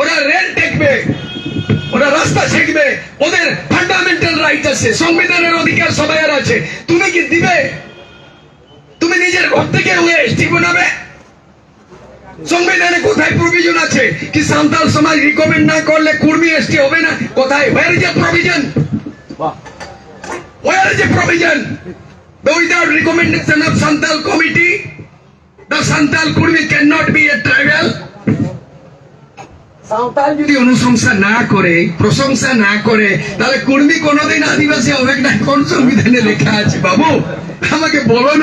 ওরা রেল টেকবে ওরা রাস্তা ছেঁকবে ওদের ফান্ডামেন্টাল রাইট আছে সংবিধানের অধিকার সবাইয়ের আছে। তুমি কি দিবে? তুমি নিজের ঘর থেকে এসটি বানাবে? সংবিধানে কোথায় প্রভিজন আছে? কি সান্তাল সমাজ রিকমেন্ড না করলে কুর্মি এসটি হবে না? কোথায়? Where is a provision where is a provision without recommendation of Santal committee the Santal Kurmi cannot be a tribal. Santhal যদি অনুশংসা না করে, প্রশংসা না করে, তাহলে কুর্মি কোনোদিন আদিবাসী হবে না কোন সংবিধানে লেখা আছে, বাবু? আমাকে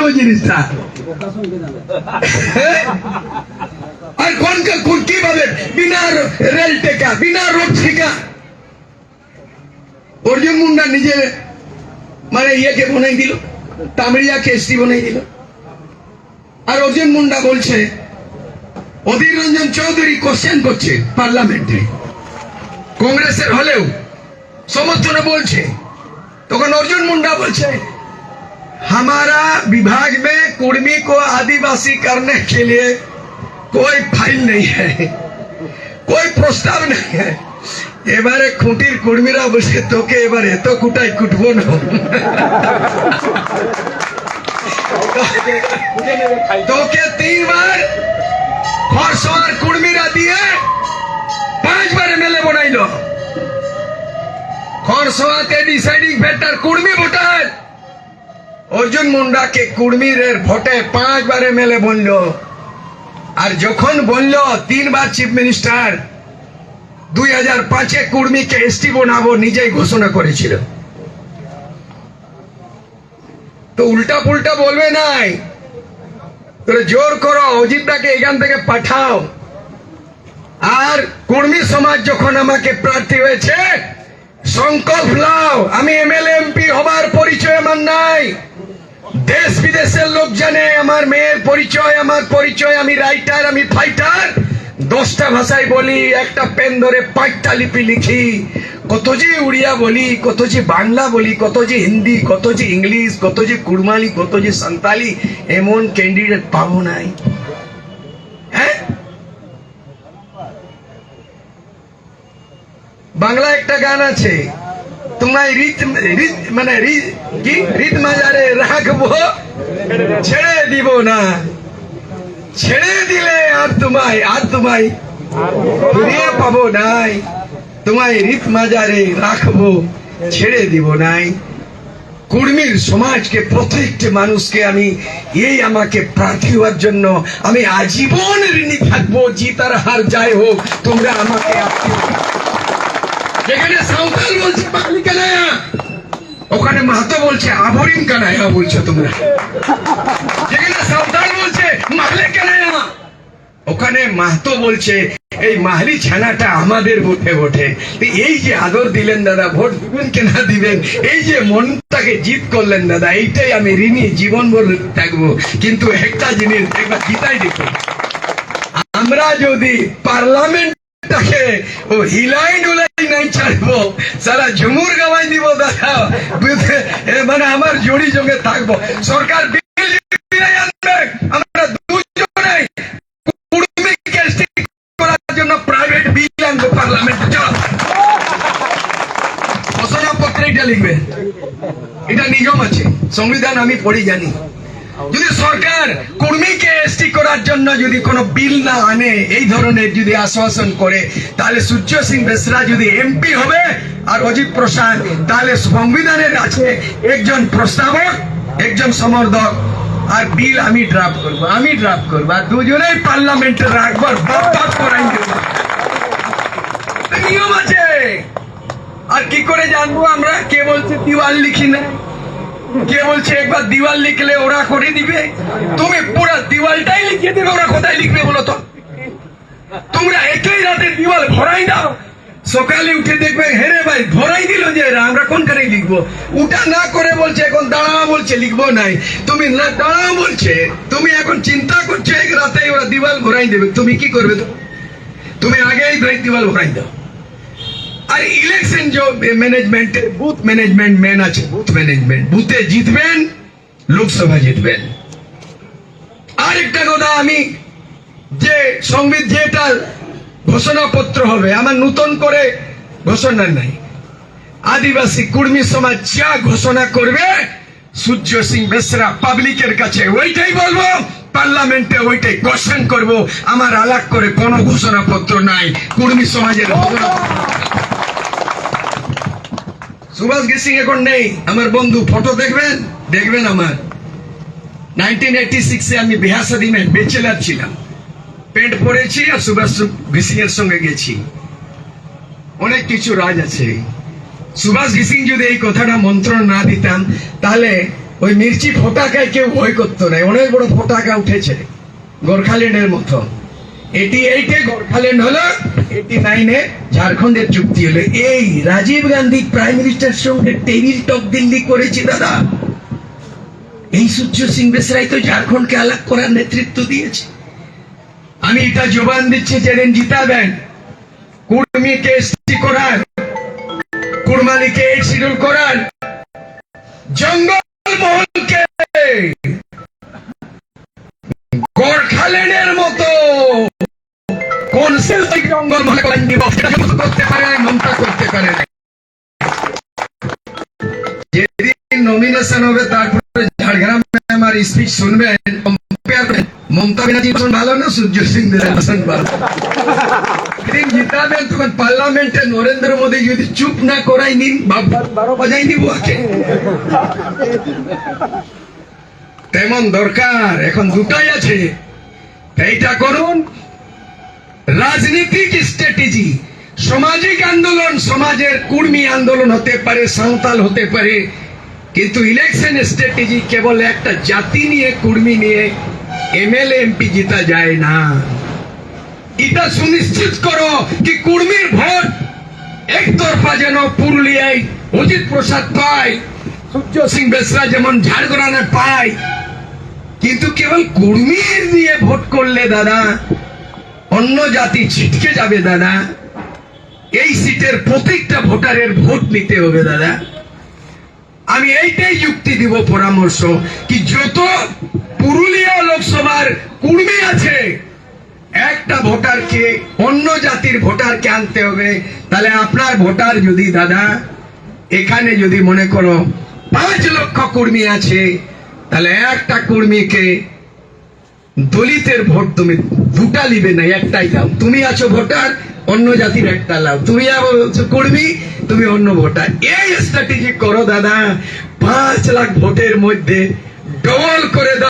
ওই জিনিসটা। হ্যাঁ? আর কোন বিনা রেল টেকা, বিনা রোড ঠেকা। অর্জুন মুন্ডা নিজে মানে ইয়েকে বনাই দিল, তামড়িয়াকে এসটি বনাই দিল। আর অর্জুন মুন্ডা বলছে অধীর রঞ্জন চৌধুরী কোশ্চেন করছে পার্লামেন্টে কংগ্রেসের হলেও সমর্থনে বলছে তখন অর্জুন মুন্ডা বলছে हमारा विभाग में कुर्मी को आदिवासी करने के लिए कोई फाइल नहीं है कोई প্রস্তাব नहीं है এবারে খুঁটির কুর্মীরা বসে তোকে এবার এত কুটাই কুটবো না তোকে তিনবার খরসোয়ার কুর্মীরা দিয়ে পাঁচবার এমএলএ বনাইল। খরসোয়াতে deciding factor Kurmi voter. Arjun মুন্ডাকে কুর্মীর ভোটে পাঁচবার এমএলএ বলল আর যখন বলল তিনবার চিফ মিনিস্টার দুই হাজার পাঁচে কুর্মীকে এসটি বানাবো নিজেই ঘোষণা করেছিল। তো উল্টা পুল্টা বলবে নাই তোরে জোর করো, অজিতদাকে এখান থেকে পাঠাও। আর কুর্মী সমাজ যখন আমাকে প্রার্থী হয়েছে, সংকল্প লাও আমি এমএলএ, এমপি হবার পরিচয় আমার নাই। দেশ বিদেশের লোক জানে আমার মেয়ের পরিচয়, আমার পরিচয়, আমি রাইটার আমি ফাইটার দশটা ভাষায় বলি, একটা পেন ধরে পাঁচটা লিপি লিখি। কত যে উড়িয়া বলি, কত যে বাংলা বলি, কত যে হিন্দি, কত যে ইংলিশ, কত যে কুড়মালি, কত যে সান্তালি এমন ক্যান্ডিডেট পাবো নাই। হ্যাঁ? বাংলা একটা গান আছে, তোমায় রীত রীত মানে কি? রীত মাজারে রাখব, ছেড়ে দিব না। ছেড়ে দিলে আর তোমায় আর তোমায় পাবো নাই। তোমায় রীত মাজারে রাখব, ছেড়ে দিব নাই। কুর্মীর সমাজকে, প্রত্যেকটি মানুষকে আমি, এই আমাকে প্রার্থী হওয়ার জন্য আমি আজীবন ঋণী থাকব জিতার হার যাই হোক, তোমরা আমাকে যেখানে সাঁওতাল বলছে কানায়া ওখানে মাহাতো বলছে আভরিন কানায়া বলছো তোমরা। যেখানে সাঁওতাল বলছে মাহলে কানায়া ওখানে মাহাতো বলছে, এই মাহলি ছানাটা আমাদের ভোটে ভোটে এই যে আদর দিলেন দাদা, ভোট দিবেন কেনা দিবেন, এই যে মনটাকে জিত করলেন দাদা, এইটাই আমি ঋণী জীবন ভর থাকব। কিন্তু একটা জিনিস একবার জিতাই দেখি আমরা যদি পার্লামেন্টটাকে ও হিলাই ডুলাই নাই ছাড়বো, সারা ঝুমুর গাওয়াই দিব দাদা মানে আমার জড়ি জঙ্গে থাকব। সরকার সংবিধান আমি পড়ি জানি। যদি সরকার কর্মীকে এসটি করার জন্য যদি কোনো বিল না আনে, এই ধরনের যদি আশ্বাসন করে, তাহলে সূর্য সিং বেসরা যদি এমপি হবে আর অজিত প্রসাদ, তাহলে সংবিধানের আছে একজন প্রস্তাবক, একজন সমর্থক, আর বিল আমি ড্রাফট করব, আমি ড্রাফট করব, আর দুজনেই পার্লামেন্টে রাখবার করাই নিয়ম আছে। আর কি করে জানব আমরা? কে বলছে দিওয়াল লিখি না কে বলছে, একবার দিওয়াল লিখলে ওরা করে দিবে? তুমি পুরো দিওয়ালটাই লিখিয়ে দেবে, ওরা কোথায় লিখবে বলো তো? তোমরা একই রাতে দিওয়াল ভরাই দাও। সকালে উঠে দেখবে হেরে ভাই, ভরাই দিল যে আমরা কোনখানে লিখব? উঠা না করে বলছে, এখন দাঁড়া বলছে, লিখব নাই। তুমি না দাঁড়া বলছে, তুমি এখন চিন্তা করছ, এক রাতে ওরা দিওয়াল ভরাই দেবে। তুমি কি করবে? তুমি আগেই দিওয়াল ভরাই দাও। আর ইলেকশন যে ম্যানেজমেন্ট বুথ ম্যানেজমেন্ট মেন আছে বুথ ম্যানেজমেন্ট বুথে জিতবেন লোকসভা জিতবেন আর একটা কথা আমি যে সংবিধ যেটা ঘোষণাপত্র হবে আমার নতুন করে ঘোষণা নাই আদিবাসী কুর্মী সমাজ যা ঘোষণা করবে সূর্য সিং বেসরা পাবলিকের কাছে ওইটাই বলব পার্লামেন্টে ওইটাই কোশ্চেন করব আমার আলাগ করে কোনো ঘোষণাপত্র নাই কুর্মী সমাজের ঘোষণাপত্র। সুভাষ গেসিং এখন নেই। আমার বন্ধু ফটো দেখবেন? দেখবেন আমার। নাইনটিন এইটি সিক্সে আমি বিহাসাদিনে বেচেলার ছিলাম। প্যান্ট পরেছি আর সুভাষ ঘিসিং এর সঙ্গে গেছি। অনেক কিছু রাজ আছে। সুভাষ ঘিসিং যদি এই কথাটা মন্ত্রণ না দিতাম, তাহলে ওই মির্চি ফোটাকায় কেউ ভয় করতো না। অনেক বড় ফোটাকা উঠেছে। গোর্খাল্যান্ডের মতো। এটি এইটে গোর্খাল্যান্ড হলো এইটি নাইনে ঝাড়খণ্ডের চুক্তি হলো। এই রাজীব গান্ধী প্রাইম মিনিস্টার সঙ্গে টেবিল টক দিল্লি করেছি, দাদা। এই সূর্য সিং বেসরাই তো ঝাড়খণ্ডকে আলাগ করার নেতৃত্ব দিয়েছে। আমি এটা জবান দিচ্ছি, যেদিন জিতাবেন। কুর্মীকে এসটি করার কুরমালিকে এইট শিডিউল করার। জঙ্গল মহলকে গোর্খাল্যান্ডের মহলে করেন দিব সেটা কিন্তু করতে পারে নাই মমতা করতে পারে নাই। যেদিন নমিনেশন হবে, তারপরে ঝাড়গ্রামে আমার স্পিচ শুনবেন মমতা ভালো না, সূর্য সিং ভালো। জিতাবেন, তখন পার্লামেন্টে নরেন্দ্র মোদী যদি চুপ না করাই নিন বাজাই নিব তেমন দরকার, এখন দুটাই আছে। এইটা করুন রাজনীতিক স্ট্র্যাটেজি সামাজিক আন্দোলন, সমাজের কুর্মী আন্দোলন হতে পারে, সাঁওতাল হতে পারে, কিন্তু ইলেকশন স্ট্র্যাটেজি কেবল একটা জাতি নিয়ে, কুর্মী নিয়ে এমএলএ এমপি জিতা যায় না। এটা সুনিশ্চিত করো কি কুর্মীর ভোট একতরফা যেন পুরুলিয়ায় অজিত প্রসাদ পায় সূর্য সিং বেসরা যেমন ঝাড়গ্রামে পায়, কিন্তু কেবল কুর্মীর দিয়ে ভোট করলে দাদা অন্য জাতি ছিটকে যাবে, দাদা। এই সিটের প্রত্যেকটা ভোটারের ভোট নিতে হবে, দাদা। আমি এইটাই যুক্তি দিব পরামর্শ কি যত পুরুলিয়া লোকসভার কুর্মী আছে, একটা ভোটারকে, অন্য জাতির ভোটারকে আনতে হবে। তাহলে আপনার ভোটার যদি, দাদা, এখানে যদি মনে করো পাঁচ লক্ষ কর্মী আছে, তাহলে একটা কর্মীকে দলিতের ভোট তুমি দুটা নিবে না, একটাই দাও। তুমি আছো ভোটার, অন্য জাতির একটা লাভ তুমি করবি তুমি অন্য ভোটার। এই স্ট্র্যাটেজি করো দাদা। পাঁচ লাখ ভোটের মধ্যে ডবল করে দাও।